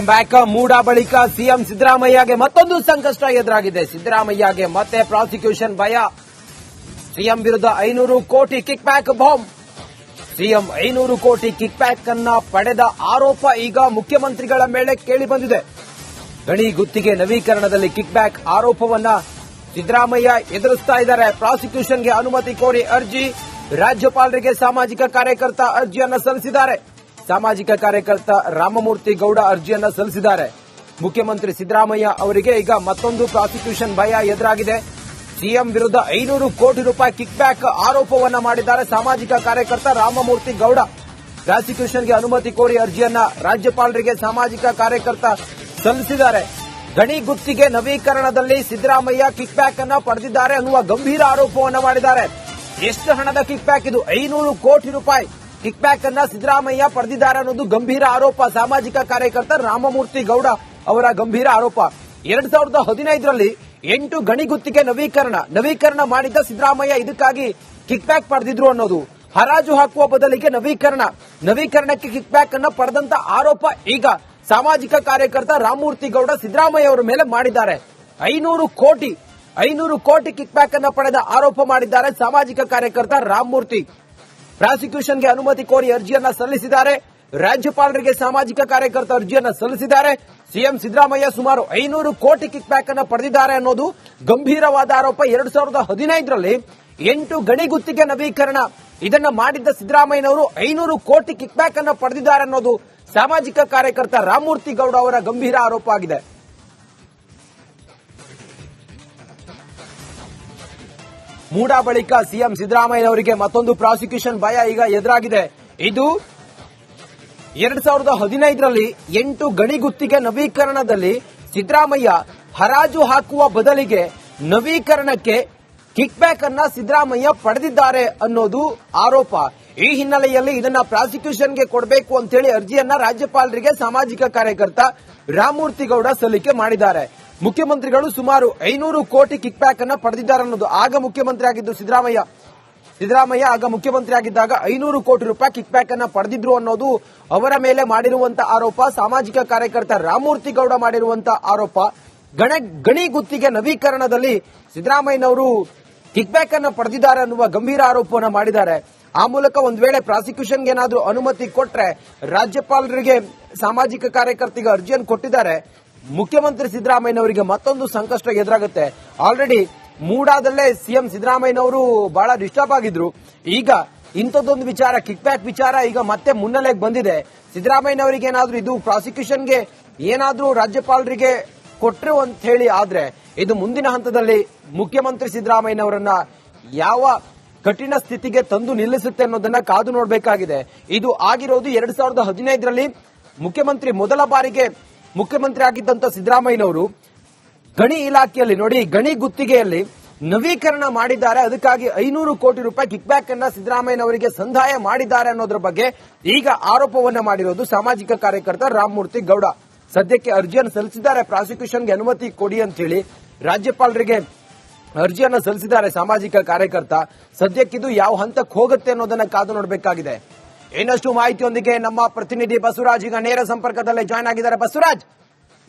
Back ಮೂಡ ಬಳಿಕ CM ಸಿದ್ದರಾಮಯ್ಯಗೆ ಮತ್ತೊಂದು ಸಂಕಷ್ಟ ಎದುರಾಗಿದೆ. ಸಿದ್ದರಾಮಯ್ಯಗೆ ಮತ್ತೆ ಪ್ರಾಸಿಕ್ಯೂಷನ್ ಭಯ. ಸಿಎಂ ವಿರುದ್ಧ ಐನೂರು ಕೋಟಿ ಕಿಕ್ ಬ್ಯಾಕ್ ಬಾಂಬ್ ಸಿಎಂ ಐನೂರು ಕೋಟಿ ಕಿಕ್ ಬ್ಯಾಕ್ ಅನ್ನ ಪಡೆದ ಆರೋಪ ಈಗ ಮುಖ್ಯಮಂತ್ರಿಗಳ ಮೇಲೆ ಕೇಳಿ ಬಂದಿದೆ. ಗಣಿ ಗುತ್ತಿಗೆ ನವೀಕರಣದಲ್ಲಿ ಕಿಕ್ ಬ್ಯಾಕ್ ಆರೋಪವನ್ನ ಸಿದ್ದರಾಮಯ್ಯ ಎದುರಿಸ್ತಾ ಇದ್ದಾರೆ. ಪ್ರಾಸಿಕ್ಯೂಷನ್ಗೆ ಅನುಮತಿ ಕೋರಿ ಅರ್ಜಿ. ರಾಜ್ಯಪಾಲರಿಗೆ ಸಾಮಾಜಿಕ ಕಾರ್ಯಕರ್ತ ಅರ್ಜಿಯನ್ನು ಸಲ್ಲಿಸಿದ್ದಾರೆ. ಸಾಮಾಜಿಕ ಕಾರ್ಯಕರ್ತ ರಾಮಮೂರ್ತಿ ಗೌಡ ಅರ್ಜಿಯನ್ನು ಸಲ್ಲಿಸಿದ್ದಾರೆ. ಮುಖ್ಯಮಂತ್ರಿ ಸಿದ್ದರಾಮಯ್ಯ ಅವರಿಗೆ ಈಗ ಮತ್ತೊಂದು ಪ್ರಾಸಿಕ್ಯೂಷನ್ ಭಯ ಎದುರಾಗಿದೆ. ಸಿಎಂ ವಿರುದ್ಧ ಐನೂರು ಕೋಟಿ ರೂಪಾಯಿ ಕಿಕ್ ಬ್ಯಾಕ್ ಆರೋಪವನ್ನ ಮಾಡಿದ್ದಾರೆ ಸಾಮಾಜಿಕ ಕಾರ್ಯಕರ್ತ ರಾಮಮೂರ್ತಿ ಗೌಡ. ಪ್ರಾಸಿಕ್ಯೂಷನ್ಗೆ ಅನುಮತಿ ಕೋರಿ ಅರ್ಜಿಯನ್ನ ರಾಜ್ಯಪಾಲರಿಗೆ ಸಾಮಾಜಿಕ ಕಾರ್ಯಕರ್ತ ಸಲ್ಲಿಸಿದ್ದಾರೆ. ಗಣಿ ಗುತ್ತಿಗೆ ನವೀಕರಣದಲ್ಲಿ ಸಿದ್ದರಾಮಯ್ಯ ಕಿಕ್ ಬ್ಯಾಕ್ ಅನ್ನ ಪಡೆದಿದ್ದಾರೆ ಅನ್ನುವ ಗಂಭೀರ ಆರೋಪವನ್ನ ಮಾಡಿದ್ದಾರೆ. ಎಷ್ಟು ಹಣದ ಕಿಕ್ ಬ್ಯಾಕ್ ಇದು? ಐನೂರು ಕೋಟಿ ರೂಪಾಯಿ. ಕಿಕ್ ಬ್ಯಾಕ್ ಅನ್ನ ಸಿದ್ದರಾಮಯ್ಯ ಪಡೆದಿದ್ದಾರೆ ಅನ್ನೋದು ಗಂಭೀರ ಆರೋಪ. ಸಾಮಾಜಿಕ ಕಾರ್ಯಕರ್ತ ರಾಮಮೂರ್ತಿ ಗೌಡ ಅವರ ಗಂಭೀರ ಆರೋಪ. ಎರಡ್ ಸಾವಿರದ ಹದಿನೈದರಲ್ಲಿ ಎಂಟು ಗಣಿ ಗುತ್ತಿಗೆ ನವೀಕರಣ. ನವೀಕರಣ ಮಾಡಿದ್ದ ಸಿದ್ದರಾಮಯ್ಯ ಇದಕ್ಕಾಗಿ ಕಿಕ್ ಬ್ಯಾಕ್ ಪಡೆದಿದ್ರು ಅನ್ನೋದು. ಹರಾಜು ಹಾಕುವ ಬದಲಿಗೆ ನವೀಕರಣ. ನವೀಕರಣಕ್ಕೆ ಕಿಕ್ ಬ್ಯಾಕ್ ಅನ್ನ ಪಡೆದಂತ ಆರೋಪ ಈಗ ಸಾಮಾಜಿಕ ಕಾರ್ಯಕರ್ತ ರಾಮಮೂರ್ತಿ ಗೌಡ ಸಿದ್ದರಾಮಯ್ಯ ಅವರ ಮೇಲೆ ಮಾಡಿದ್ದಾರೆ. ಐನೂರು ಕೋಟಿ ಐನೂರು ಕೋಟಿ ಕಿಕ್ ಬ್ಯಾಕ್ ಅನ್ನ ಪಡೆದ ಆರೋಪ ಮಾಡಿದ್ದಾರೆ ಸಾಮಾಜಿಕ ಕಾರ್ಯಕರ್ತ ರಾಮಮೂರ್ತಿ. ಪ್ರಾಸಿಕ್ಯೂಷನ್ಗೆ ಅನುಮತಿ ಕೋರಿ ಅರ್ಜಿಯನ್ನ ಸಲ್ಲಿಸಿದ್ದಾರೆ. ರಾಜ್ಯಪಾಲರಿಗೆ ಸಾಮಾಜಿಕ ಕಾರ್ಯಕರ್ತ ಅರ್ಜಿಯನ್ನ ಸಲ್ಲಿಸಿದ್ದಾರೆ. ಸಿಎಂ ಸಿದ್ದರಾಮಯ್ಯ ಸುಮಾರು ಐನೂರು ಕೋಟಿ ಕಿಕ್ ಬ್ಯಾಕ್ ಅನ್ನು ಪಡೆದಿದ್ದಾರೆ ಅನ್ನೋದು ಗಂಭೀರವಾದ ಆರೋಪ. ಎರಡ್ ಸಾವಿರದ ಹದಿನೈದರಲ್ಲಿ ಎಂಟು ಗಣಿ ಗುತ್ತಿಗೆ ನವೀಕರಣ. ಇದನ್ನ ಮಾಡಿದ್ದ ಸಿದ್ದರಾಮಯ್ಯನವರು ಐನೂರು ಕೋಟಿ ಕಿಕ್ ಬ್ಯಾಕ್ ಅನ್ನು ಪಡೆದಿದ್ದಾರೆ ಅನ್ನೋದು ಸಾಮಾಜಿಕ ಕಾರ್ಯಕರ್ತ ರಾಮಮೂರ್ತಿ ಗೌಡ ಅವರ ಗಂಭೀರ ಆರೋಪ ಆಗಿದೆ. ಮೂಡ ಬಳಿಕ ಸಿಎಂ ಸಿದ್ದರಾಮಯ್ಯ ಅವರಿಗೆ ಮತ್ತೊಂದು ಪ್ರಾಸಿಕ್ಯೂಷನ್ ಭಯ ಈಗ ಎದುರಾಗಿದೆ. ಇದು ಎರಡ್ ಸಾವಿರದ ಹದಿನೈದರಲ್ಲಿ ಎಂಟು ಗಣಿ ಗುತ್ತಿಗೆ ನವೀಕರಣದಲ್ಲಿ ಸಿದ್ದರಾಮಯ್ಯ ಹರಾಜು ಹಾಕುವ ಬದಲಿಗೆ ನವೀಕರಣಕ್ಕೆ ಕಿಕ್ ಬ್ಯಾಕ್ ಅನ್ನ ಸಿದ್ದರಾಮಯ್ಯ ಪಡೆದಿದ್ದಾರೆ ಅನ್ನೋದು ಆರೋಪ. ಈ ಹಿನ್ನೆಲೆಯಲ್ಲಿ ಇದನ್ನ ಪ್ರಾಸಿಕ್ಯೂಷನ್ಗೆ ಕೊಡಬೇಕು ಅಂತೇಳಿ ಅರ್ಜಿಯನ್ನ ರಾಜ್ಯಪಾಲರಿಗೆ ಸಾಮಾಜಿಕ ಕಾರ್ಯಕರ್ತ ರಾಮಮೂರ್ತಿಗೌಡ ಸಲ್ಲಿಕೆ ಮಾಡಿದ್ದಾರೆ. ಮುಖ್ಯಮಂತ್ರಿಗಳು ಸುಮಾರು ಐನೂರು ಕೋಟಿ ಕಿಕ್ ಬ್ಯಾಕ್ ಅನ್ನ ಪಡೆದಿದ್ದಾರೆ ಅನ್ನೋದು ಆಗ ಮುಖ್ಯಮಂತ್ರಿ ಆಗಿದ್ದು ಸಿದ್ದರಾಮಯ್ಯ. ಸಿದ್ದರಾಮಯ್ಯ ಆಗ ಮುಖ್ಯಮಂತ್ರಿ ಆಗಿದ್ದಾಗ ಐನೂರು ಕೋಟಿ ರೂಪಾಯಿ ಕಿಕ್ ಬ್ಯಾಕ್ ಅನ್ನ ಪಡೆದಿದ್ರು ಅನ್ನೋದು ಅವರ ಮೇಲೆ ಮಾಡಿರುವಂತ ಆರೋಪ, ಸಾಮಾಜಿಕ ಕಾರ್ಯಕರ್ತ ರಾಮಮೂರ್ತಿ ಗೌಡ ಮಾಡಿರುವಂತ ಆರೋಪ. ಗಣ, ಗಣಿ ಗುತ್ತಿಗೆ ನವೀಕರಣದಲ್ಲಿ ಸಿದ್ದರಾಮಯ್ಯನವರು ಕಿಕ್ ಬ್ಯಾಕ್ ಅನ್ನ ಪಡೆದಿದ್ದಾರೆ ಅನ್ನುವ ಗಂಭೀರ ಆರೋಪವನ್ನು ಮಾಡಿದ್ದಾರೆ. ಆ ಮೂಲಕ ಒಂದ್ ವೇಳೆ ಪ್ರಾಸಿಕ್ಯೂಷನ್ಗೆ ಏನಾದರೂ ಅನುಮತಿ ಕೊಟ್ರೆ ರಾಜ್ಯಪಾಲರಿಗೆ ಸಾಮಾಜಿಕ ಕಾರ್ಯಕರ್ತಿಗೆ ಅರ್ಜಿಯನ್ನು ಕೊಟ್ಟಿದ್ದಾರೆ. ಮುಖ್ಯಮಂತ್ರಿ ಸಿದ್ದರಾಮಯ್ಯನವರಿಗೆ ಮತ್ತೊಂದು ಸಂಕಷ್ಟ ಎದುರಾಗುತ್ತೆ. ಆಲ್ರೆಡಿ ಮೂಡಾದಲ್ಲೇ ಸಿಎಂ ಸಿದ್ದರಾಮಯ್ಯನವರು ಬಹಳ ಡಿಸ್ಟರ್ಬ್ ಆಗಿದ್ರು. ಈಗ ಇಂಥದ್ದೊಂದು ವಿಚಾರ ಕಿಕ್ ಬ್ಯಾಕ್ ವಿಚಾರ ಈಗ ಮತ್ತೆ ಮುನ್ನೆಲೆಗೆ ಬಂದಿದೆ. ಸಿದ್ದರಾಮಯ್ಯನವರಿಗೆ ಏನಾದ್ರೂ ಇದು ಪ್ರಾಸಿಕ್ಯೂಷನ್ಗೆ ಏನಾದ್ರೂ ರಾಜ್ಯಪಾಲರಿಗೆ ಕೊಟ್ಟರು ಅಂತ ಹೇಳಿ ಆದ್ರೆ ಇದು ಮುಂದಿನ ಹಂತದಲ್ಲಿ ಮುಖ್ಯಮಂತ್ರಿ ಸಿದ್ದರಾಮಯ್ಯನವರನ್ನ ಯಾವ ಕಠಿಣ ಸ್ಥಿತಿಗೆ ತಂದು ನಿಲ್ಲಿಸುತ್ತೆ ಅನ್ನೋದನ್ನ ಕಾದು ನೋಡಬೇಕಾಗಿದೆ. ಇದು ಆಗಿರೋದು ಎರಡ್ ಸಾವಿರದ ಹದಿನೈದರಲ್ಲಿ ಮುಖ್ಯಮಂತ್ರಿ ಮೊದಲ ಬಾರಿಗೆ ಮುಖ್ಯಮಂತ್ರಿ ಆಗಿದ್ದಂತ ಸಿದ್ದರಾಮಯ್ಯನವರು ಗಣಿ ಇಲಾಖೆಯಲ್ಲಿ ನೋಡಿ, ಗಣಿ ಗುತ್ತಿಗೆಯಲ್ಲಿ ನವೀಕರಣ ಮಾಡಿದ್ದಾರೆ. ಅದಕ್ಕಾಗಿ ಐನೂರು ಕೋಟಿ ರೂಪಾಯಿ ಕಿಕ್ ಬ್ಯಾಕ್ ಅನ್ನ ಸಿದ್ದರಾಮಯ್ಯನವರಿಗೆ ಸಂದಾಯ ಮಾಡಿದ್ದಾರೆ ಅನ್ನೋದ್ರ ಬಗ್ಗೆ ಈಗ ಆರೋಪವನ್ನ ಮಾಡಿರೋದು ಸಾಮಾಜಿಕ ಕಾರ್ಯಕರ್ತ ರಾಮಮೂರ್ತಿ ಗೌಡ. ಸದ್ಯಕ್ಕೆ ಅರ್ಜಿಯನ್ನು ಸಲ್ಲಿಸಿದ್ದಾರೆ. ಪ್ರಾಸಿಕ್ಯೂಷನ್ಗೆ ಅನುಮತಿ ಕೊಡಿ ಅಂತ ಹೇಳಿ ರಾಜ್ಯಪಾಲರಿಗೆ ಅರ್ಜಿಯನ್ನು ಸಲ್ಲಿಸಿದ್ದಾರೆ ಸಾಮಾಜಿಕ ಕಾರ್ಯಕರ್ತ. ಸದ್ಯಕ್ಕಿದು ಯಾವ ಹಂತಕ್ಕೆ ಹೋಗುತ್ತೆ ಅನ್ನೋದನ್ನ ಕಾದು ನೋಡಬೇಕಾಗಿದೆ. ಇನ್ನಷ್ಟು ಮಾಹಿತಿಯೊಂದಿಗೆ ನಮ್ಮ ಪ್ರತಿನಿಧಿ ಬಸವರಾಜ್ ಈಗ ನೇರ ಸಂಪರ್ಕದಲ್ಲೇ ಜಾಯ್ನ್ ಆಗಿದ್ದಾರೆ. ಬಸವರಾಜ್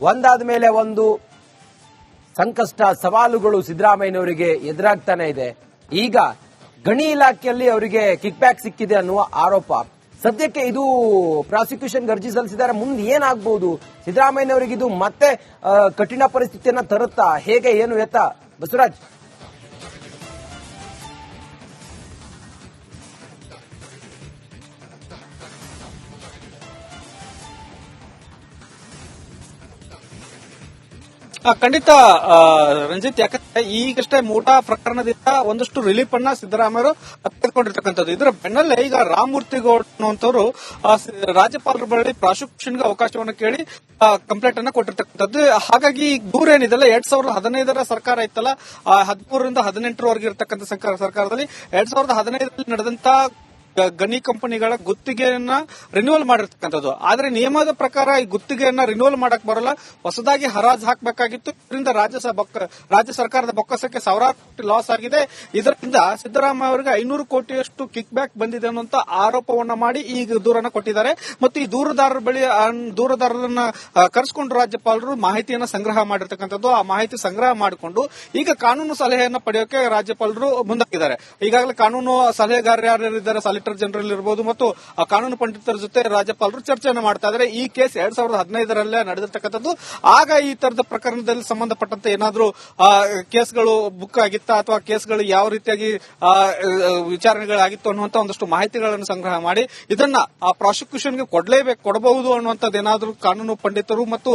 ಒಂದಾದ ಮೇಲೆ ಒಂದು ಸಂಕಷ್ಟ ಸವಾಲುಗಳು ಸಿದ್ದರಾಮಯ್ಯನವರಿಗೆ ಎದುರಾಗ್ತಾನೆ ಇದೆ. ಈಗ ಗಣಿ ಇಲಾಖೆಯಲ್ಲಿ ಅವರಿಗೆ ಕಿಕ್ ಬ್ಯಾಕ್ ಸಿಕ್ಕಿದೆ ಅನ್ನುವ ಆರೋಪ. ಸದ್ಯಕ್ಕೆ ಇದು ಪ್ರಾಸಿಕ್ಯೂಷನ್ ಅರ್ಜಿ ಸಲ್ಲಿಸಿದ್ದಾರೆ. ಮುಂದೆ ಏನಾಗಬಹುದು ಸಿದ್ದರಾಮಯ್ಯನವರಿಗೆ ಇದು ಮತ್ತೆ ಕಠಿಣ ಪರಿಸ್ಥಿತಿಯನ್ನ ತರುತ್ತಾ? ಹೇಗೆ, ಏನು ಎತ್ತ? ಬಸವರಾಜ್ ಖಂಡಿತ ರಂಜಿತ್, ಯಾಕಂದ್ರೆ ಈಗಷ್ಟೇ ಮೂಟಾ ಪ್ರಕರಣದಿಂದ ಒಂದಷ್ಟು ರಿಲೀಫ್ ಅನ್ನ ಸಿದ್ದರಾಮಯ್ಯರು ತೆಗೆದುಕೊಂಡಿರ್ತಕ್ಕಂಥದ್ದು. ಇದರ ಬೆನ್ನಲ್ಲೇ ಈಗ ರಾಮಮೂರ್ತಿ ಗೌಡ ಅನ್ನುವಂಥವ್ರು ರಾಜ್ಯಪಾಲರ ಬಳಿ ಪ್ರಾಸಿಕ್ಯೂಷನ್ಗೆ ಅವಕಾಶವನ್ನು ಕೇಳಿ ಕಂಪ್ಲೇಂಟ್ ಅನ್ನ ಕೊಟ್ಟಿರ್ತಕ್ಕಂಥದ್ದು. ಹಾಗಾಗಿ ದೂರ ಏನಿದೆಲ್ಲ, ಎರಡ್ ಸಾವಿರದ ಹದಿನೈದರ ಸರ್ಕಾರ ಇತ್ತಲ್ಲ ಹದಿಮೂರರಿಂದ ಹದಿನೆಂಟರವರೆಗೆ ಇರತಕ್ಕಂಥ ಸರ್ಕಾರ, ಸರ್ಕಾರದಲ್ಲಿ ಎರಡ್ ಸಾವಿರದ ಹದಿನೈದರಲ್ಲಿ ನಡೆದಂತ ಗಣಿ ಕಂಪನಿಗಳ ಗುತ್ತಿಗೆಯನ್ನ ರಿನ್ಯೂವಲ್ ಮಾಡಿರ್ತಕ್ಕಂಥದ್ದು. ಆದ್ರೆ ನಿಯಮದ ಪ್ರಕಾರ ಈ ಗುತ್ತಿಗೆಯನ್ನ ರಿನ್ಯೂವಲ್ ಮಾಡಕ್ ಬರಲ್ಲ. ಹೊಸದಾಗಿ ಹರಾಜು ಹಾಕಬೇಕಾಗಿತ್ತು. ಇದರಿಂದ ರಾಜ್ಯ ರಾಜ್ಯ ಸರ್ಕಾರದ ಬೊಕ್ಕಸಕ್ಕೆ ಸಾವಿರಾರು ಕೋಟಿ ಲಾಸ್ ಆಗಿದೆ. ಇದರಿಂದ ಸಿದ್ದರಾಮಯ್ಯ ಅವರಿಗೆ ಐನೂರು ಕೋಟಿಯಷ್ಟು ಕಿಕ್ ಬ್ಯಾಕ್ ಬಂದಿದೆ ಅನ್ನುವಂತ ಆರೋಪವನ್ನ ಮಾಡಿ ಈಗ ದೂರನ್ನ ಕೊಟ್ಟಿದ್ದಾರೆ. ಮತ್ತು ಈ ದೂರದಾರರ ಬಳಿ ದೂರದಾರರನ್ನ ಕರೆಸಿಕೊಂಡು ರಾಜ್ಯಪಾಲರು ಮಾಹಿತಿಯನ್ನ ಸಂಗ್ರಹ ಮಾಡಿರ್ತಕ್ಕಂಥದ್ದು. ಆ ಮಾಹಿತಿ ಸಂಗ್ರಹ ಮಾಡಿಕೊಂಡು ಈಗ ಕಾನೂನು ಸಲಹೆಯನ್ನ ಪಡೆಯೋಕೆ ರಾಜ್ಯಪಾಲರು ಮುಂದಾಗಿದ್ದಾರೆ. ಈಗಾಗಲೇ ಕಾನೂನು ಸಲಹೆಗಾರರು ಯಾರ್ಯಾರಿದ್ದಾರೆ ಸಾಲಿಟರ್ ಜನರಲ್ ಇರಬಹುದು ಮತ್ತು ಕಾನೂನು ಪಂಡಿತರ ಜೊತೆ ರಾಜ್ಯಪಾಲರು ಚರ್ಚೆಯನ್ನು ಮಾಡ್ತಾ ಇದ್ದಾರೆ. ಈ ಕೇಸ್ ಎರಡ್ ಸಾವಿರದ ಹದಿನೈದರಲ್ಲೇ ನಡೆದಿರ್ತಕ್ಕಂಥದ್ದು. ಆಗ ಈ ತರದ ಪ್ರಕರಣದಲ್ಲಿ ಸಂಬಂಧಪಟ್ಟಂತೆ ಏನಾದರೂ ಕೇಸ್ಗಳು ಬುಕ್ ಆಗಿತ್ತಾ ಅಥವಾ ಕೇಸ್ಗಳು ಯಾವ ರೀತಿಯಾಗಿ ವಿಚಾರಣೆಗಳಾಗಿತ್ತು ಅನ್ನುವಂತ ಒಂದಷ್ಟು ಮಾಹಿತಿಗಳನ್ನು ಸಂಗ್ರಹ ಮಾಡಿ ಇದನ್ನ ಆ ಪ್ರಾಸಿಕ್ಯೂಷನ್ಗೆ ಕೊಡಲೇಬೇಕು, ಕೊಡಬಹುದು ಅನ್ನುವಂಥದ್ದು ಏನಾದರೂ ಕಾನೂನು ಪಂಡಿತರು ಮತ್ತು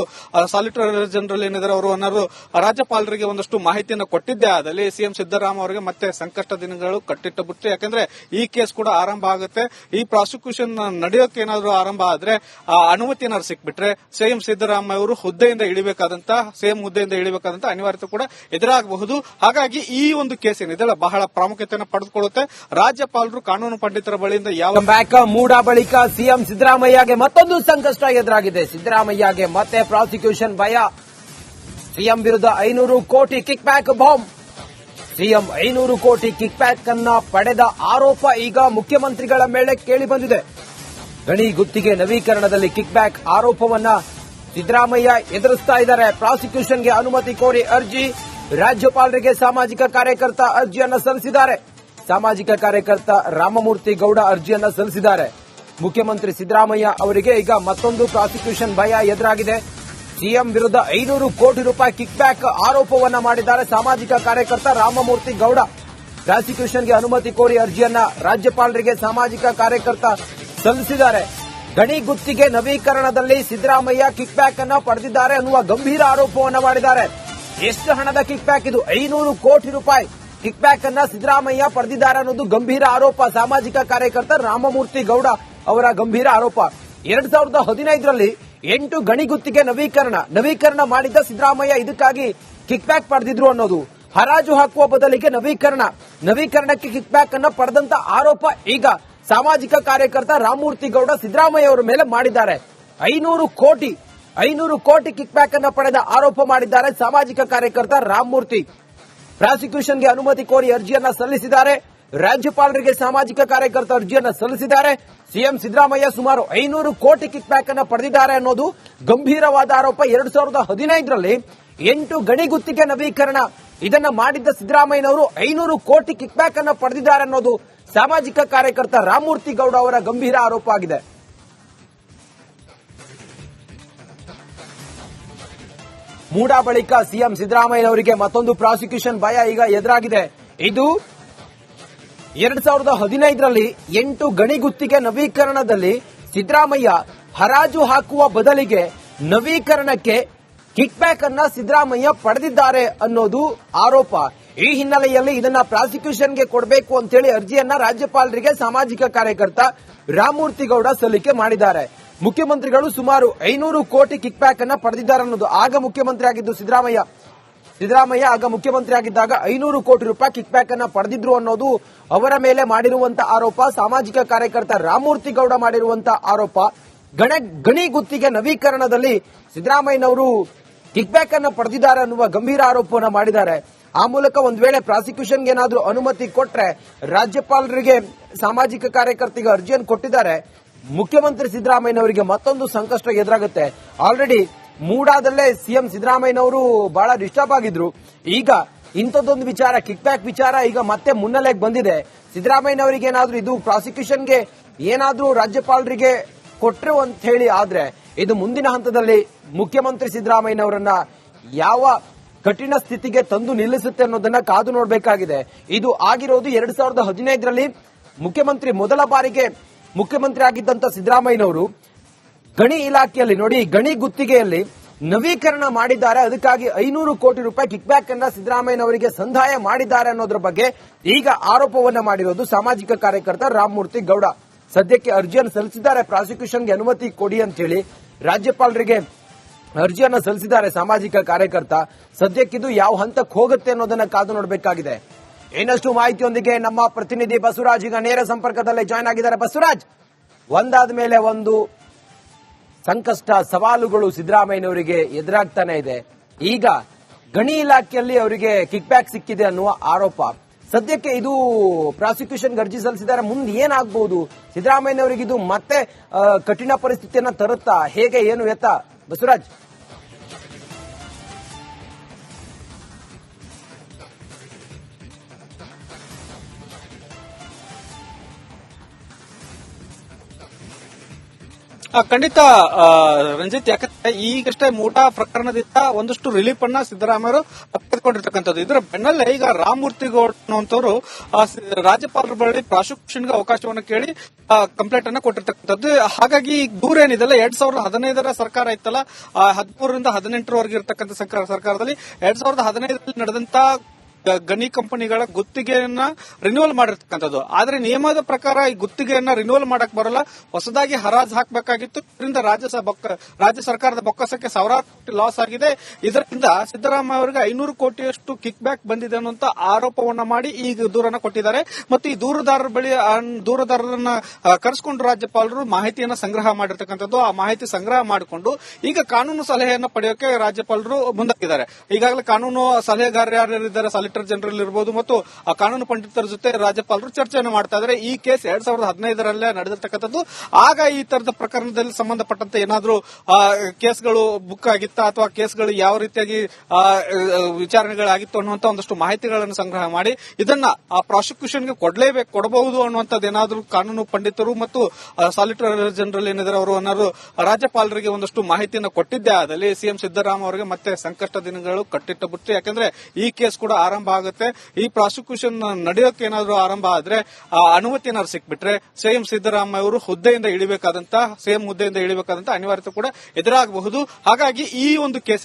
ಸಾಲಿಟರ್ ಜನರಲ್ ಏನಿದ್ದಾರೆ ಅವರು ಅನ್ನೋರು ರಾಜ್ಯಪಾಲರಿಗೆ ಒಂದಷ್ಟು ಮಾಹಿತಿಯನ್ನು ಕೊಟ್ಟಿದ್ದೇ ಆದಲ್ಲಿ ಸಿಎಂ ಸಿದ್ದರಾಮ ಅವರಿಗೆ ಮತ್ತೆ ಸಂಕಷ್ಟ ದಿನಗಳು ಕಟ್ಟಿಟ್ಟ ಬಿಟ್ಟು. ಯಾಕಂದ್ರೆ ಈ ಕೇಸ್ ಕೂಡ ಆರಂಭ ಆಗುತ್ತೆ. ಈ ಪ್ರಾಸಿಕ್ಯೂಷನ್ ನಡೆಯೋಕೆ ಏನಾದರೂ ಆರಂಭ ಆದ್ರೆ, ಆ ಅನುಮತಿ ಏನಾದ್ರು ಸಿಕ್ಬಿಟ್ರೆ ಸಿಎಂ ಸಿದ್ದರಾಮಯ್ಯ ಅವರು ಹುದ್ದೆಯಿಂದ ಇಳಿಬೇಕಾದಂತ, ಸೇಮ್ ಹುದ್ದೆಯಿಂದ ಇಳಿಬೇಕಾದಂತ ಅನಿವಾರ್ಯತೆ ಕೂಡ ಎದುರಾಗಬಹುದು. ಹಾಗಾಗಿ ಈ ಒಂದು ಕೇಸ್ ಏನಿದೆ ಬಹಳ ಪ್ರಾಮುಖ್ಯತೆಯನ್ನು ಪಡೆದುಕೊಳ್ಳುತ್ತೆ. ರಾಜ್ಯಪಾಲರು, ಕಾನೂನು ಪಂಡಿತರ ಬಳಿಯಿಂದ ಯಾವ ಬ್ಯಾಕ್ ಮೂಡ ಬಳಿಕ ಸಿಎಂ ಸಿದ್ದರಾಮಯ್ಯಗೆ ಮತ್ತೊಂದು ಸಂಕಷ್ಟ ಎದುರಾಗಿದೆ. ಸಿದ್ದರಾಮಯ್ಯಗೆ ಮತ್ತೆ ಪ್ರಾಸಿಕ್ಯೂಷನ್ ಭಯ. ಸಿಎಂ ವಿರುದ್ಧ ಐನೂರು ಕೋಟಿ ಕಿಕ್ ಬ್ಯಾಕ್ ಬಾಂಬ್ ಸಿಎಂ ಐನೂರು ಕೋಟಿ ಕಿಕ್ ಬ್ಯಾಕ್ ಅನ್ನ ಪಡೆದ ಆರೋಪ ಈಗ ಮುಖ್ಯಮಂತ್ರಿಗಳ ಮೇಲೆ ಕೇಳಿಬಂದಿದೆ ಗಣಿ ಗುತ್ತಿಗೆ ನವೀಕರಣದಲ್ಲಿ ಕಿಕ್ ಬ್ಯಾಕ್ ಆರೋಪವನ್ನ ಸಿದ್ದರಾಮಯ್ಯ ಎದುರಿಸ್ತಾ ಇದ್ದಾರೆ. ಪ್ರಾಸಿಕ್ಯೂಷನ್ಗೆ ಅನುಮತಿ ಕೋರಿ ಅರ್ಜಿ, ರಾಜ್ಯಪಾಲರಿಗೆ ಸಾಮಾಜಿಕ ಕಾರ್ಯಕರ್ತ ಅರ್ಜಿಯನ್ನು ಸಲ್ಲಿಸಿದ್ದಾರೆ. ಸಾಮಾಜಿಕ ಕಾರ್ಯಕರ್ತ ರಾಮಮೂರ್ತಿ ಗೌಡ ಅರ್ಜಿಯನ್ನ ಸಲ್ಲಿಸಿದ್ದಾರೆ. ಮುಖ್ಯಮಂತ್ರಿ ಸಿದ್ದರಾಮಯ್ಯ ಅವರಿಗೆ ಈಗ ಮತ್ತೊಂದು ಪ್ರಾಸಿಕ್ಯೂಷನ್ ಭಯ ಎದುರಾಗಿದೆ. ಸಿಎಂ ವಿರುದ್ಧ ಐನೂರು ಕೋಟಿ ರೂಪಾಯಿ ಕಿಕ್ ಬ್ಯಾಕ್ ಆರೋಪವನ್ನ ಮಾಡಿದ್ದಾರೆ ಸಾಮಾಜಿಕ ಕಾರ್ಯಕರ್ತ ರಾಮಮೂರ್ತಿ ಗೌಡ. ಪ್ರಾಸಿಕ್ಯೂಷನ್ಗೆ ಅನುಮತಿ ಕೋರಿ ಅರ್ಜಿಯನ್ನ ರಾಜ್ಯಪಾಲರಿಗೆ ಸಾಮಾಜಿಕ ಕಾರ್ಯಕರ್ತ ಸಲ್ಲಿಸಿದ್ದಾರೆ. ಗಣಿ ಗುತ್ತಿಗೆ ನವೀಕರಣದಲ್ಲಿ ಸಿದ್ದರಾಮಯ್ಯ ಕಿಕ್ ಬ್ಯಾಕ್ ಅನ್ನ ಪಡೆದಿದ್ದಾರೆ ಅನ್ನುವ ಗಂಭೀರ ಆರೋಪವನ್ನ ಮಾಡಿದ್ದಾರೆ. ಎಷ್ಟು ಹಣದ ಕಿಕ್ ಬ್ಯಾಕ್ ಇದು? ಐನೂರು ಕೋಟಿ ರೂಪಾಯಿ ಕಿಕ್ ಬ್ಯಾಕ್ ಅನ್ನ ಸಿದ್ದರಾಮಯ್ಯ ಪಡೆದಿದ್ದಾರೆ ಅನ್ನೋದು ಗಂಭೀರ ಆರೋಪ. ಸಾಮಾಜಿಕ ಕಾರ್ಯಕರ್ತ ರಾಮಮೂರ್ತಿ ಗೌಡ ಅವರ ಗಂಭೀರ ಆರೋಪ. ಎರಡ್ ಸಾವಿರದ ಹದಿನೈದರಲ್ಲಿ ಎಂಟು ಗಣಿ ಗುತ್ತಿಗೆ ನವೀಕರಣ. ನವೀಕರಣ ಮಾಡಿದ್ದ ಸಿದ್ದರಾಮಯ್ಯ ಇದಕ್ಕಾಗಿ ಕಿಕ್ ಬ್ಯಾಕ್ ಪಡೆದಿದ್ರು ಅನ್ನೋದು. ಹರಾಜು ಹಾಕುವ ಬದಲಿಗೆ ನವೀಕರಣ. ನವೀಕರಣಕ್ಕೆ ಕಿಕ್ ಬ್ಯಾಕ್ ಅನ್ನ ಪಡೆದಂತ ಆರೋಪ ಈಗ ಸಾಮಾಜಿಕ ಕಾರ್ಯಕರ್ತ ರಾಮಮೂರ್ತಿ ಗೌಡ ಸಿದ್ದರಾಮಯ್ಯ ಅವರ ಮೇಲೆ ಮಾಡಿದ್ದಾರೆ. ಐನೂರು ಕೋಟಿ ಐನೂರು ಕೋಟಿ ಕಿಕ್ ಬ್ಯಾಕ್ ಅನ್ನ ಪಡೆದ ಆರೋಪ ಮಾಡಿದ್ದಾರೆ ಸಾಮಾಜಿಕ ಕಾರ್ಯಕರ್ತ ರಾಮಮೂರ್ತಿ. ಪ್ರಾಸಿಕ್ಯೂಷನ್ಗೆ ಅನುಮತಿ ಕೋರಿ ಅರ್ಜಿಯನ್ನ ಸಲ್ಲಿಸಿದ್ದಾರೆ. ರಾಜ್ಯಪಾಲರಿಗೆ ಸಾಮಾಜಿಕ ಕಾರ್ಯಕರ್ತ ಅರ್ಜಿಯನ್ನು ಸಲ್ಲಿಸಿದ್ದಾರೆ. ಸಿಎಂ ಸಿದ್ದರಾಮಯ್ಯ ಸುಮಾರು ಐನೂರು ಕೋಟಿ ಕಿಕ್ ಬ್ಯಾಕ್ ಅನ್ನು ಪಡೆದಿದ್ದಾರೆ ಅನ್ನೋದು ಗಂಭೀರವಾದ ಆರೋಪ. ಎರಡ್ ಸಾವಿರದ ಹದಿನೈದರಲ್ಲಿ ಎಂಟು ಗಣಿ ಗುತ್ತಿಗೆ ನವೀಕರಣ. ಇದನ್ನ ಮಾಡಿದ್ದ ಸಿದ್ದರಾಮಯ್ಯನವರು ಐನೂರು ಕೋಟಿ ಕಿಕ್ ಬ್ಯಾಕ್ ಅನ್ನು ಪಡೆದಿದ್ದಾರೆ ಅನ್ನೋದು ಸಾಮಾಜಿಕ ಕಾರ್ಯಕರ್ತ ರಾಮಮೂರ್ತಿ ಗೌಡ ಅವರ ಗಂಭೀರ ಆರೋಪ ಆಗಿದೆ. ಮೂಡಾ ಬಳಿಕ ಸಿಎಂ ಸಿದ್ದರಾಮಯ್ಯನವರಿಗೆ ಮತ್ತೊಂದು ಪ್ರಾಸಿಕ್ಯೂಷನ್ ಭಯ ಈಗ ಎದುರಾಗಿದೆ. ಇದು ಎರಡ್ ಸಾವಿರದ ಹದಿನೈದರಲ್ಲಿ ಎಂಟು ಗಣಿ ಗುತ್ತಿಗೆ ನವೀಕರಣದಲ್ಲಿ ಸಿದ್ದರಾಮಯ್ಯ ಹರಾಜು ಹಾಕುವ ಬದಲಿಗೆ ನವೀಕರಣಕ್ಕೆ ಕಿಕ್ ಬ್ಯಾಕ್ ಅನ್ನ ಸಿದ್ದರಾಮಯ್ಯ ಪಡೆದಿದ್ದಾರೆ ಅನ್ನೋದು ಆರೋಪ. ಈ ಹಿನ್ನೆಲೆಯಲ್ಲಿ ಇದನ್ನ ಪ್ರಾಸಿಕ್ಯೂಷನ್ಗೆ ಕೊಡಬೇಕು ಅಂತೇಳಿ ಅರ್ಜಿಯನ್ನ ರಾಜ್ಯಪಾಲರಿಗೆ ಸಾಮಾಜಿಕ ಕಾರ್ಯಕರ್ತ ರಾಮಮೂರ್ತಿಗೌಡ ಸಲ್ಲಿಕೆ ಮಾಡಿದ್ದಾರೆ. ಮುಖ್ಯಮಂತ್ರಿಗಳು ಸುಮಾರು ಐನೂರು ಕೋಟಿ ಕಿಕ್ ಬ್ಯಾಕ್ ಅನ್ನ ಪಡೆದಿದ್ದಾರೆ ಅನ್ನೋದು ಆಗ ಮುಖ್ಯಮಂತ್ರಿ ಆಗಿದ್ದು ಸಿದ್ದರಾಮಯ್ಯ. ಸಿದ್ದರಾಮಯ್ಯ ಆಗ ಮುಖ್ಯಮಂತ್ರಿ ಆಗಿದ್ದಾಗ ಐನೂರು ಕೋಟಿ ರೂಪಾಯಿ ಕಿಕ್ ಬ್ಯಾಕ್ ಅನ್ನ ಪಡೆದಿದ್ರು ಅನ್ನೋದು ಅವರ ಮೇಲೆ ಮಾಡಿರುವಂತಹ ಆರೋಪ, ಸಾಮಾಜಿಕ ಕಾರ್ಯಕರ್ತ ರಾಮಮೂರ್ತಿ ಗೌಡ ಮಾಡಿರುವಂತ ಆರೋಪ, ಗಣ, ಗಣಿ ಗುತ್ತಿಗೆ ನವೀಕರಣದಲ್ಲಿ ಸಿದ್ದರಾಮಯ್ಯನವರು ಕಿಕ್ ಬ್ಯಾಕ್ ಅನ್ನು ಪಡೆದಿದ್ದಾರೆ ಅನ್ನುವ ಗಂಭೀರ ಆರೋಪವನ್ನು ಮಾಡಿದ್ದಾರೆ. ಆ ಮೂಲಕ ಒಂದು ವೇಳೆ ಪ್ರಾಸಿಕ್ಯೂಷನ್ಗೆ ಏನಾದರೂ ಅನುಮತಿ ಕೊಟ್ರೆ ರಾಜ್ಯಪಾಲರಿಗೆ ಸಾಮಾಜಿಕ ಕಾರ್ಯಕರ್ತಿಗೆ ಅರ್ಜಿಯನ್ನು ಕೊಟ್ಟಿದ್ದಾರೆ. ಮುಖ್ಯಮಂತ್ರಿ ಸಿದ್ದರಾಮಯ್ಯನವರಿಗೆ ಮತ್ತೊಂದು ಸಂಕಷ್ಟ ಎದುರಾಗುತ್ತೆ. ಆಲ್ರೆಡಿ ಮೂಡಾದಲ್ಲೇ ಸಿಎಂ ಸಿದ್ದರಾಮಯ್ಯನವರು ಬಹಳ ಡಿಸ್ಟರ್ಬ್ ಆಗಿದ್ರು. ಈಗ ಇಂಥದ್ದೊಂದು ವಿಚಾರ ಕಿಕ್ ಬ್ಯಾಕ್ ವಿಚಾರ ಈಗ ಮತ್ತೆ ಮುನ್ನೆಲೆಗೆ ಬಂದಿದೆ. ಸಿದ್ದರಾಮಯ್ಯನವರಿಗೆ ಏನಾದ್ರೂ ಇದು ಪ್ರಾಸಿಕ್ಯೂಷನ್ಗೆ ಏನಾದ್ರೂ ರಾಜ್ಯಪಾಲರಿಗೆ ಕೊಟ್ಟರು ಅಂತ ಹೇಳಿ ಆದ್ರೆ ಇದು ಮುಂದಿನ ಹಂತದಲ್ಲಿ ಮುಖ್ಯಮಂತ್ರಿ ಸಿದ್ದರಾಮಯ್ಯನವರನ್ನ ಯಾವ ಕಠಿಣ ಸ್ಥಿತಿಗೆ ತಂದು ನಿಲ್ಲಿಸುತ್ತೆ ಅನ್ನೋದನ್ನ ಕಾದು ನೋಡಬೇಕಾಗಿದೆ. ಇದು ಆಗಿರೋದು ಎರಡ್ ಸಾವಿರದ ಹದಿನೈದರಲ್ಲಿ ಮುಖ್ಯಮಂತ್ರಿ ಮೊದಲ ಬಾರಿಗೆ ಮುಖ್ಯಮಂತ್ರಿ ಆಗಿದ್ದಂತ ಸಿದ್ದರಾಮಯ್ಯನವರು ಗಣಿ ಇಲಾಖೆಯಲ್ಲಿ ನೋಡಿ ಗಣಿ ಗುತ್ತಿಗೆಯಲ್ಲಿ ನವೀಕರಣ ಮಾಡಿದ್ದಾರೆ. ಅದಕ್ಕಾಗಿ ಐನೂರು ಕೋಟಿ ರೂಪಾಯಿ ಕಿಕ್ ಬ್ಯಾಕ್ ಅನ್ನ ಸಿದ್ದರಾಮಯ್ಯನವರಿಗೆ ಸಂದಾಯ ಮಾಡಿದ್ದಾರೆ ಅನ್ನೋದ್ರ ಬಗ್ಗೆ ಈಗ ಆರೋಪವನ್ನ ಮಾಡಿರೋದು ಸಾಮಾಜಿಕ ಕಾರ್ಯಕರ್ತ ರಾಮಮೂರ್ತಿ ಗೌಡ. ಸದ್ಯಕ್ಕೆ ಅರ್ಜಿಯನ್ನು ಸಲ್ಲಿಸಿದ್ದಾರೆ. ಪ್ರಾಸಿಕ್ಯೂಷನ್ಗೆ ಅನುಮತಿ ಕೊಡಿ ಅಂತ ಹೇಳಿ ರಾಜ್ಯಪಾಲರಿಗೆ ಅರ್ಜಿಯನ್ನ ಸಲ್ಲಿಸಿದ್ದಾರೆ ಸಾಮಾಜಿಕ ಕಾರ್ಯಕರ್ತ. ಸದ್ಯಕ್ಕಿದು ಯಾವ ಹಂತಕ್ಕೆ ಹೋಗುತ್ತೆ ಅನ್ನೋದನ್ನ ಕಾದು ನೋಡಬೇಕಾಗಿದೆ. ಇನ್ನಷ್ಟು ಮಾಹಿತಿಯೊಂದಿಗೆ ನಮ್ಮ ಪ್ರತಿನಿಧಿ ಬಸವರಾಜ್ ಈಗ ನೇರ ಸಂಪರ್ಕದಲ್ಲೇ ಜಾಯ್ನ್ ಆಗಿದ್ದಾರೆ. ಬಸವರಾಜ್ ಒಂದಾದ ಮೇಲೆ ಒಂದು ಸಂಕಷ್ಟ ಸವಾಲುಗಳು ಸಿದ್ದರಾಮಯ್ಯನವರಿಗೆ ಎದುರಾಗ್ತಾನೆ ಇದೆ. ಈಗ ಗಣಿ ಇಲಾಖೆಯಲ್ಲಿ ಅವರಿಗೆ ಕಿಕ್ ಬ್ಯಾಕ್ ಸಿಕ್ಕಿದೆ ಅನ್ನುವ ಆರೋಪ. ಸದ್ಯಕ್ಕೆ ಇದು ಪ್ರಾಸಿಕ್ಯೂಷನ್ ಅರ್ಜಿ ಸಲ್ಲಿಸಿದ್ದಾರೆ. ಮುಂದೆ ಏನಾಗಬಹುದು ಸಿದ್ದರಾಮಯ್ಯನವರಿಗೆ ಇದು ಮತ್ತೆ ಕಠಿಣ ಪರಿಸ್ಥಿತಿಯನ್ನ ತರುತ್ತಾ? ಹೇಗೆ, ಏನು ಎತ್ತ? ಬಸವರಾಜ್ ಖಂಡಿತ ರಂಜಿತ್ ಯಾಕಂದ್ರೆ ಈಗಷ್ಟೇ ಮೂಟಾ ಪ್ರಕರಣದಿಂದ ಒಂದಷ್ಟು ರಿಲೀಫ್ ಅನ್ನ ಸಿದ್ದರಾಮಯ್ಯರು ತೆಗೆದುಕೊಂಡಿರ್ತಕ್ಕಂಥದ್ದು. ಇದರ ಬೆನ್ನಲ್ಲೇ ಈಗ ರಾಮಮೂರ್ತಿ ಗೌಡ್ ಅನ್ನುವಂಥವ್ರು ಆ, ರಾಜ್ಯಪಾಲರ ಬಳಿ ಪ್ರಾಸಿಕ್ಯೂಷನ್ಗೆ ಅವಕಾಶವನ್ನು ಕೇಳಿ ಕಂಪ್ಲೇಂಟ್ ಅನ್ನ ಕೊಟ್ಟಿರ್ತಕ್ಕಂಥದ್ದು. ಹಾಗಾಗಿ ದೂರ ಏನಿದೆಲ್ಲ ಎರಡ್ ಸಾವಿರದ ಹದಿನೈದರ ಸರ್ಕಾರ ಇತ್ತಲ್ಲ ಹದಿಮೂರರಿಂದ ಹದಿನೆಂಟರವರೆಗೆ ಇರತಕ್ಕಂಥ ಸರ್ಕಾರ ಸರ್ಕಾರದಲ್ಲಿ ಎರಡ್ ಸಾವಿರದ ಹದಿನೈದರಲ್ಲಿ ನಡೆದಂತ ಗಣಿ ಕಂಪನಿಗಳ ಗುತ್ತಿಗೆಯನ್ನ ರಿನ್ಯೂವಲ್ ಮಾಡಿರ್ತಕ್ಕಂಥದ್ದು. ಆದ್ರೆ ನಿಯಮದ ಪ್ರಕಾರ ಈ ಗುತ್ತಿಗೆಯನ್ನ ರಿನ್ಯೂವಲ್ ಮಾಡಕ್ ಬರಲ್ಲ. ಹೊಸದಾಗಿ ಹರಾಜು ಹಾಕಬೇಕಾಗಿತ್ತು. ಇದರಿಂದ ರಾಜ್ಯ ರಾಜ್ಯ ಸರ್ಕಾರದ ಬೊಕ್ಕಸಕ್ಕೆ ಸಾವಿರಾರು ಲಾಸ್ ಆಗಿದೆ. ಇದರಿಂದ ಸಿದ್ದರಾಮಯ್ಯ ಅವರಿಗೆ ಐನೂರು ಕೋಟಿಯಷ್ಟು ಕಿಕ್ ಬ್ಯಾಕ್ ಬಂದಿದೆ ಅನ್ನುವಂತ ಆರೋಪವನ್ನ ಮಾಡಿ ಈಗ ದೂರನ್ನ ಕೊಟ್ಟಿದ್ದಾರೆ. ಮತ್ತು ಈ ದೂರದಾರರ ಬಳಿ ದೂರದಾರರನ್ನ ಕರೆಸಿಕೊಂಡು ರಾಜ್ಯಪಾಲರು ಮಾಹಿತಿಯನ್ನ ಸಂಗ್ರಹ ಮಾಡಿರ್ತಕ್ಕಂಥದ್ದು. ಆ ಮಾಹಿತಿ ಸಂಗ್ರಹ ಮಾಡಿಕೊಂಡು ಈಗ ಕಾನೂನು ಸಲಹೆಯನ್ನ ಪಡೆಯೋಕೆ ರಾಜ್ಯಪಾಲರು ಮುಂದಾಗಿದ್ದಾರೆ. ಈಗಾಗಲೇ ಕಾನೂನು ಸಲಹೆಗಾರರು ಯಾರ್ಯಾರಿದ್ದಾರೆ ಸಾಲಿಟರ್ ಜನರಲ್ ಇರಬಹುದು ಮತ್ತು ಆ ಕಾನೂನು ಪಂಡಿತರ ಜೊತೆ ರಾಜ್ಯಪಾಲರು ಚರ್ಚೆಯನ್ನು ಮಾಡ್ತಾ ಇದ್ದಾರೆ. ಈ ಕೇಸ್ ಎರಡ್ ಸಾವಿರದ ಹದಿನೈದರಲ್ಲೇ ನಡೆದಿರ್ತಕ್ಕಂಥದ್ದು. ಆಗ ಈ ತರದ ಪ್ರಕರಣದಲ್ಲಿ ಸಂಬಂಧಪಟ್ಟಂತೆ ಏನಾದರೂ ಕೇಸ್ಗಳು ಬುಕ್ ಆಗಿತ್ತಾ ಅಥವಾ ಕೇಸ್ಗಳು ಯಾವ ರೀತಿಯಾಗಿ ವಿಚಾರಣೆಗಳಾಗಿತ್ತು ಅನ್ನುವಂತ ಒಂದಷ್ಟು ಮಾಹಿತಿಗಳನ್ನು ಸಂಗ್ರಹ ಮಾಡಿ ಇದನ್ನ ಆ ಪ್ರಾಸಿಕ್ಯೂಷನ್ಗೆ ಕೊಡಲೇಬೇಕು, ಕೊಡಬಹುದು ಅನ್ನುವಂಥದ್ದು ಏನಾದರೂ ಕಾನೂನು ಪಂಡಿತರು ಮತ್ತು ಸಾಲಿಟರ್ ಜನರಲ್ ಏನಿದ್ದಾರೆ ಅವರು ಏನಾದ್ರು ರಾಜ್ಯಪಾಲರಿಗೆ ಒಂದಷ್ಟು ಮಾಹಿತಿಯನ್ನು ಕೊಟ್ಟಿದ್ದೇ ಆದಲ್ಲಿ ಸಿಎಂ ಸಿದ್ದರಾಮ ಅವರಿಗೆ ಮತ್ತೆ ಸಂಕಷ್ಟ ದಿನಗಳು ಕಟ್ಟಿಟ್ಟ ಬಿಟ್ಟು ಯಾಕಂದ್ರೆ ಈ ಕೇಸ್ ಕೂಡ ಆರಂಭ ಆಗುತ್ತೆ. ಈ ಪ್ರಾಸಿಕ್ಯೂಷನ್ ನಡೆಯೋಕೆ ಏನಾದ್ರು ಆರಂಭ ಆದ್ರೆ, ಆ ಅನುಮತಿ ಏನಾದ್ರು ಸಿಕ್ಬಿಟ್ರೆ ಸಿಎಂ ಸಿದ್ದರಾಮಯ್ಯ ಅವರು ಹುದ್ದೆಯಿಂದ ಇಳಿಬೇಕಾದಂತ ಸೇಮ್ ಹುದ್ದೆಯಿಂದ ಇಳಿಬೇಕಾದಂತ ಅನಿವಾರ್ಯತೆ ಕೂಡ ಎದುರಾಗಬಹುದು. ಹಾಗಾಗಿ ಈ ಒಂದು ಕೇಸ್